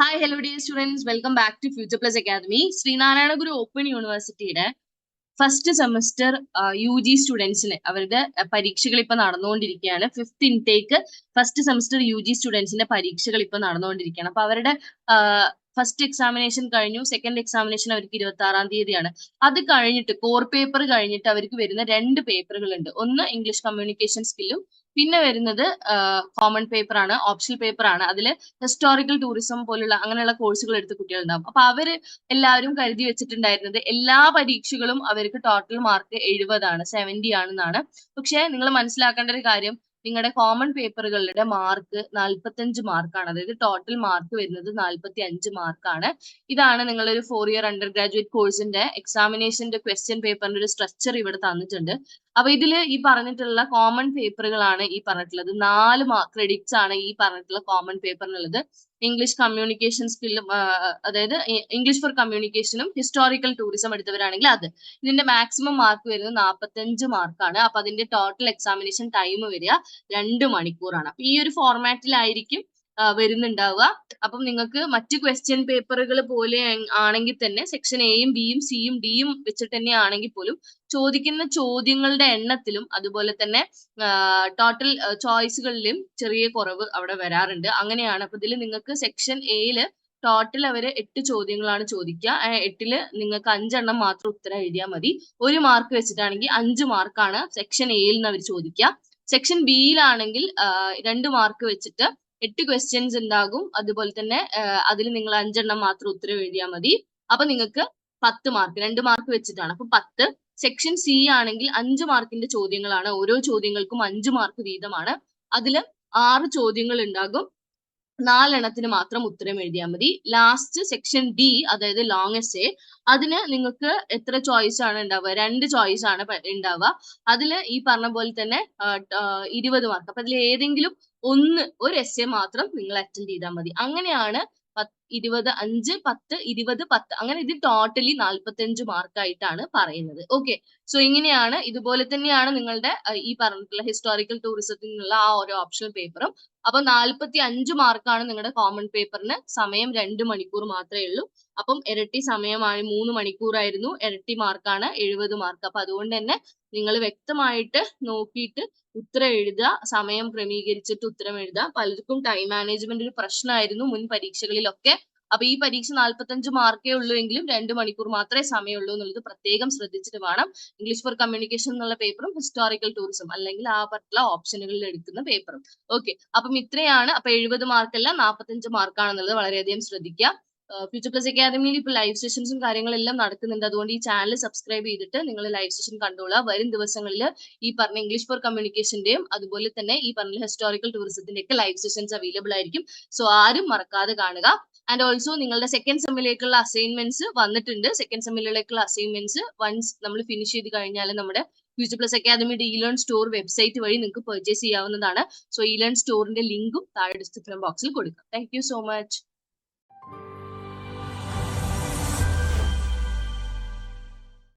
Hi hello dear students welcome back to future plus academy Sreenarayana Guru open യൂണിവേഴ്സിറ്റിയുടെ first semester U G സ്റ്റുഡൻസിന് അവരുടെ പരീക്ഷകൾ ഇപ്പൊ നടന്നുകൊണ്ടിരിക്കുകയാണ്. Fifth intake first semester U G സ്റ്റുഡൻസിന്റെ പരീക്ഷകൾ ഇപ്പൊ നടന്നുകൊണ്ടിരിക്കുകയാണ്. അപ്പൊ അവരുടെ ഫസ്റ്റ് എക്സാമിനേഷൻ കഴിഞ്ഞു. സെക്കൻഡ് എക്സാമിനേഷൻ അവർക്ക് ഇരുപത്തി ആറാം തീയതിയാണ്. അത് കഴിഞ്ഞിട്ട് കോർ പേപ്പർ കഴിഞ്ഞിട്ട് അവർക്ക് വരുന്ന രണ്ട് പേപ്പറുകൾ ഉണ്ട് ഒന്ന് ഇംഗ്ലീഷ് കമ്മ്യൂണിക്കേഷൻ സ്കില്ലും പിന്നെ വരുന്നത് കോമൺ പേപ്പർ ആണ് ഓപ്ഷണൽ പേപ്പർ ആണ്. അതിൽ ഹിസ്റ്റോറിക്കൽ ടൂറിസം പോലുള്ള അങ്ങനെയുള്ള കോഴ്സുകൾ എടുത്ത കുട്ടികളുണ്ടാവും. അപ്പൊ അവർ എല്ലാവരും കരുതി വെച്ചിട്ടുണ്ടായിരുന്നത് എല്ലാ പരീക്ഷകളും അവർക്ക് ടോട്ടൽ മാർക്ക് എഴുപതാണ് സെവന്റി ആണെന്നാണ്. പക്ഷേ നിങ്ങൾ മനസ്സിലാക്കേണ്ട ഒരു കാര്യം നിങ്ങളുടെ കോമൺ പേപ്പറുകളുടെ മാർക്ക് നാൽപ്പത്തഞ്ച് മാർക്കാണ് അതായത് ടോട്ടൽ മാർക്ക് വരുന്നത് നാൽപ്പത്തി അഞ്ച് മാർക്കാണ് ഇതാണ് നിങ്ങളൊരു ഫോർ ഇയർ അണ്ടർ ഗ്രാജുവേറ്റ് കോഴ്സിന്റെ എക്സാമിനേഷന്റെ ക്വസ്റ്റ്യൻ പേപ്പറിന്റെ ഒരു സ്ട്രക്ചർ ഇവിടെ തന്നിട്ടുണ്ട്. അപ്പൊ ഇതിൽ ഈ പറഞ്ഞിട്ടുള്ള കോമൺ പേപ്പറുകളാണ് ഈ പറഞ്ഞിട്ടുള്ളത്. നാല് ക്രെഡിറ്റ്സ് ആണ് ഈ പറഞ്ഞിട്ടുള്ള കോമൺ പേപ്പറിനുള്ളത് ഇംഗ്ലീഷ് കമ്മ്യൂണിക്കേഷൻ സ്കില്ലും അതായത് ഇംഗ്ലീഷ് ഫോർ കമ്മ്യൂണിക്കേഷനും ഹിസ്റ്റോറിക്കൽ ടൂറിസം എടുത്തവരാണെങ്കിൽ അത്. ഇതിന്റെ മാക്സിമം മാർക്ക് വരുന്നത് നാൽപ്പത്തഞ്ച് മാർക്കാണ് അപ്പൊ അതിന്റെ ടോട്ടൽ എക്സാമിനേഷൻ ടൈം വരിക രണ്ട് മണിക്കൂറാണ്. അപ്പൊ ഈ ഒരു ഫോർമാറ്റിലായിരിക്കും വരുന്നുണ്ടാവുക. അപ്പം നിങ്ങൾക്ക് മറ്റ് ക്വസ്റ്റ്യൻ പേപ്പറുകൾ പോലെ ആണെങ്കിൽ തന്നെ സെക്ഷൻ എയും ബിയും സിയും ഡിയും വെച്ചിട്ട് തന്നെ ആണെങ്കിൽ പോലും ചോദിക്കുന്ന ചോദ്യങ്ങളുടെ എണ്ണത്തിലും അതുപോലെ തന്നെ ടോട്ടൽ ചോയ്സുകളിലും ചെറിയ കുറവ് അവിടെ വരാറുണ്ട്. അങ്ങനെയാണ്. അപ്പൊ ഇതിൽ നിങ്ങൾക്ക് സെക്ഷൻ എയിൽ ടോട്ടൽ അവർ എട്ട് ചോദ്യങ്ങളാണ് ചോദിക്കുക. എട്ടിൽ നിങ്ങൾക്ക് അഞ്ചെണ്ണം മാത്രം ഉത്തരം എഴുതിയാൽ മതി. ഒരു മാർക്ക് വെച്ചിട്ടാണെങ്കിൽ അഞ്ച് മാർക്കാണ് സെക്ഷൻ എയിൽ നിന്ന് അവർ ചോദിക്കുക. സെക്ഷൻ ബിയിലാണെങ്കിൽ രണ്ട് മാർക്ക് വെച്ചിട്ട് എട്ട് ക്വസ്റ്റ്യൻസ് ഉണ്ടാകും. അതുപോലെ തന്നെ അതിൽ നിങ്ങൾ അഞ്ചെണ്ണം മാത്രം ഉത്തരം എഴുതിയാൽ മതി. അപ്പൊ നിങ്ങൾക്ക് പത്ത് മാർക്ക് രണ്ട് മാർക്ക് വെച്ചിട്ടാണ്. അപ്പൊ പത്ത് സെക്ഷൻ സി ആണെങ്കിൽ അഞ്ച് മാർക്കിന്റെ ചോദ്യങ്ങളാണ്. ഓരോ ചോദ്യങ്ങൾക്കും അഞ്ച് മാർക്ക് വീതമാണ്. അതിൽ ആറ് ചോദ്യങ്ങൾ ഉണ്ടാകും. നാലെണ്ണത്തിന് മാത്രം ഉത്തരം എഴുതിയാൽ മതി. ലാസ്റ്റ് സെക്ഷൻ ഡി അതായത് ലോങ് എസ് അതിന് നിങ്ങൾക്ക് എത്ര ചോയ്സ് ആണ് ഉണ്ടാവുക? രണ്ട് ചോയ്സ് ആണ് ഉണ്ടാവുക. അതിൽ ഈ പറഞ്ഞ പോലെ തന്നെ ഇരുപത് മാർക്ക് അപ്പൊ അതിൽ ഏതെങ്കിലും ഒന്ന് ഒരു എസ് എ മാത്രം നിങ്ങൾ അറ്റൻഡ് ചെയ്താൽ മതി. അങ്ങനെയാണ് ഇരുപത് അഞ്ച് പത്ത് ഇരുപത് പത്ത്. അങ്ങനെ ഇത് ടോട്ടലി നാൽപ്പത്തി അഞ്ച് മാർക്കായിട്ടാണ് പറയുന്നത്. ഓക്കെ സോ ഇങ്ങനെയാണ് ഇതുപോലെ തന്നെയാണ് നിങ്ങളുടെ ഈ പറഞ്ഞിട്ടുള്ള ഹിസ്റ്റോറിക്കൽ ടൂറിസത്തിനുള്ള ആ ഒരു ഓപ്ഷണൽ പേപ്പറും അപ്പൊ നാൽപ്പത്തി അഞ്ച് മാർക്കാണ് നിങ്ങളുടെ കോമൺ പേപ്പറിന് സമയം രണ്ട് മണിക്കൂർ മാത്രമേ ഉള്ളൂ. അപ്പം ഇരട്ടി സമയമാണ് മൂന്ന് മണിക്കൂറായിരുന്നു. ഇരട്ടി മാർക്കാണ് എഴുപത് മാർക്ക് അപ്പൊ അതുകൊണ്ട് തന്നെ നിങ്ങൾ വ്യക്തമായിട്ട് നോക്കിയിട്ട് ഉത്തരം എഴുതുക സമയം ക്രമീകരിച്ചിട്ട് ഉത്തരം എഴുതുക. പലർക്കും ടൈം മാനേജ്മെന്റ് ഒരു പ്രശ്നമായിരുന്നു. മുൻ പരീക്ഷകളിലൊക്കെ അപ്പൊ ഈ പരീക്ഷ നാൽപ്പത്തഞ്ച് മാർക്കേ ഉള്ളൂ എങ്കിലും രണ്ട് മണിക്കൂർ മാത്രമേ സമയമുള്ളൂ എന്നുള്ളത് പ്രത്യേകം ശ്രദ്ധിച്ചിട്ട് വേണം. ഇംഗ്ലീഷ് ഫോർ കമ്മ്യൂണിക്കേഷൻ എന്നുള്ള പേപ്പറും ഹിസ്റ്റോറിക്കൽ ടൂറിസം അല്ലെങ്കിൽ ആ പറ്റുള്ള ഓപ്ഷനുകളിൽ എടുക്കുന്ന പേപ്പറും ഓക്കെ അപ്പം ഇത്രയാണ്. അപ്പൊ എഴുപത് മാർക്കല്ല നാൽപ്പത്തഞ്ച് മാർക്കാണെന്നുള്ളത് വളരെയധികം ശ്രദ്ധിക്കുക. ഫ്യൂച്ചർ പ്ലസ് അക്കാദമിയിൽ ഇപ്പൊ ലൈവ് സെഷൻസും കാര്യങ്ങളെല്ലാം നടക്കുന്നുണ്ട്. അതുകൊണ്ട് ഈ ചാനൽ സബ്സ്ക്രൈബ് ചെയ്തിട്ട് നിങ്ങൾ ലൈവ് സെഷൻ കണ്ടോളുക. വരും ദിവസങ്ങളിൽ ഈ പറഞ്ഞ ഇംഗ്ലീഷ് ഫോർ കമ്മ്യൂണിക്കേഷന്റെയും അതുപോലെ തന്നെ ഈ പറഞ്ഞ ഹിസ്റ്റോറിക്കൽ ടൂറിസത്തിന്റെ ഒക്കെ ലൈവ് സെഷൻസ് അവൈലബിൾ ആയിരിക്കും. സോ ആരും മറക്കാതെ കാണുക. ആൻഡ് ഓൾസോ നിങ്ങളുടെ സെക്കൻഡ് സെമ്മിലേക്കുള്ള അസൈൻമെന്റ്സ് വന്നിട്ടുണ്ട്. സെക്കൻഡ് സെമ്മിലേക്കുള്ള അസൈൻമെന്റ്സ് വൺസ് നമ്മൾ ഫിനിഷ് ചെയ്ത് കഴിഞ്ഞാൽ നമ്മുടെ ഫ്യൂച്ചർ പ്ലസ് അക്കാദമിയുടെ ഡി ലേൺ സ്റ്റോർ വെബ്സൈറ്റ് വഴി നിങ്ങൾക്ക് പർച്ചേസ് ചെയ്യാവുന്നതാണ്. സോ ഈ ലേൺ സ്റ്റോറിന്റെ ലിങ്കും താഴെ ഡിസ്ക്രിപ്ഷൻ ബോക്സിൽ കൊടുക്കാം. Thank you so much